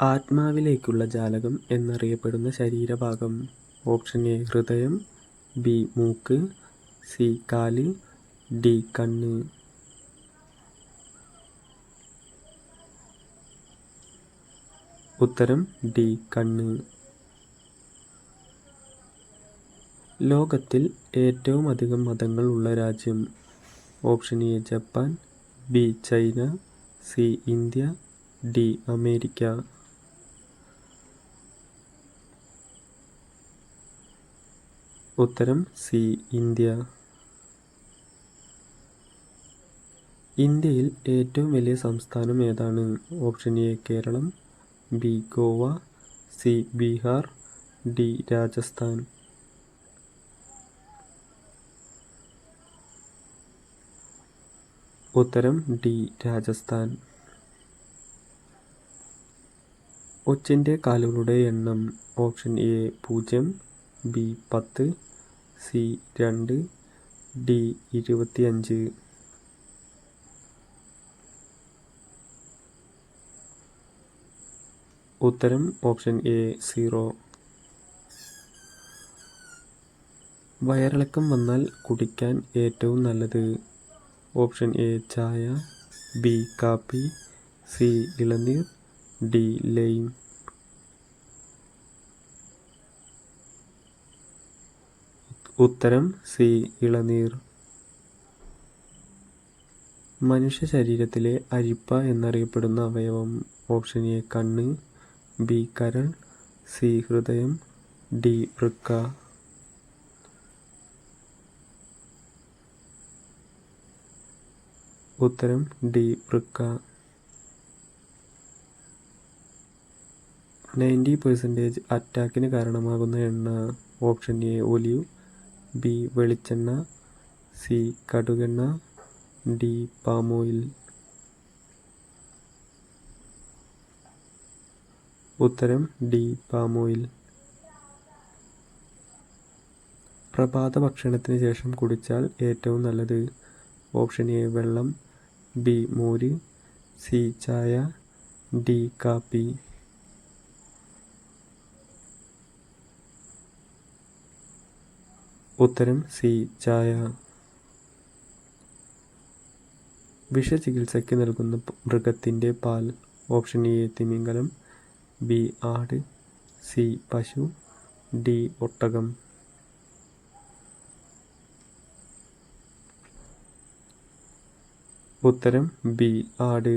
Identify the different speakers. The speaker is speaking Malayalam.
Speaker 1: ആത്മാവിലേക്കുള്ള ജാലകം എന്നറിയപ്പെടുന്ന ശരീരഭാഗം. ഓപ്ഷൻ എ ഹൃദയം. ബി മൂക്ക്. സി കാൽ. ഡി കണ്ണ്. ഉത്തരം ഡി കണ്ണ്. ലോകത്തിൽ ഏറ്റവും അധികം മതങ്ങൾ ഉള്ള രാജ്യം. Option A Japan. B China. C India. D America. ഉത്തരം സി ഇന്ത്യ. ഇന്ത്യയിൽ ഏറ്റവും വലിയ സംസ്ഥാനം ഏതാണ്? Option A Keralam. B Goa. C Bihar. D Rajasthan. ഉത്തരം ഡി രാജസ്ഥാൻ. ഒച്ചിന്റെ കാലുകളുടെ എണ്ണം ഓപ്ഷൻ എ പൂജ്യം. ബി പത്ത് സി രണ്ട് ഡി ഇരുപത്തി അഞ്ച് ഉത്തരം ഓപ്ഷൻ എ സീറോ. വയറിളക്കം വന്നാൽ കുടിക്കാൻ ഏറ്റവും നല്ലത്. ഓപ്ഷൻ എ ചായ ബി കാപ്പി സി ഇളനീർ ഡി ലൈം. ഉത്തരം സി ഇളനീർ. മനുഷ്യ ശരീരത്തിലെ അരിപ്പ എന്നറിയപ്പെടുന്ന അവയവം ഓപ്ഷൻ എ കണ്ണ് ബി കരൾ സി ഹൃദയം ഡി വൃക്ക. ഉത്തരം ഡി വൃക്ക. നയന്റി പെർസെന്റേജ് അറ്റാക്കിന് കാരണമാകുന്ന എണ്ണ ഓപ്ഷൻ എ ഒലിവ്. ബി വെളിച്ചെണ്ണ സി കടുകെണ്ണ ഡി പാം ഓയിൽ. ഉത്തരം ഡി പാം ഓയിൽ. പ്രഭാത ഭക്ഷണത്തിന് ശേഷം കുടിച്ചാൽ ഏറ്റവും നല്ലത് ഓപ്ഷൻ എ വെള്ളം ബി മോര് സി ചായ ഡി കാപ്പി. ഉത്തരം സി ചായ. വിഷചികിത്സയ്ക്ക് നൽകുന്ന മൃഗത്തിന്റെ പാൽ. ഓപ്ഷൻ എ തിമിംഗലം. ബി ആട്. സി പശു. ഡി ഒട്ടകം. ഉത്തരം ബി ആട്.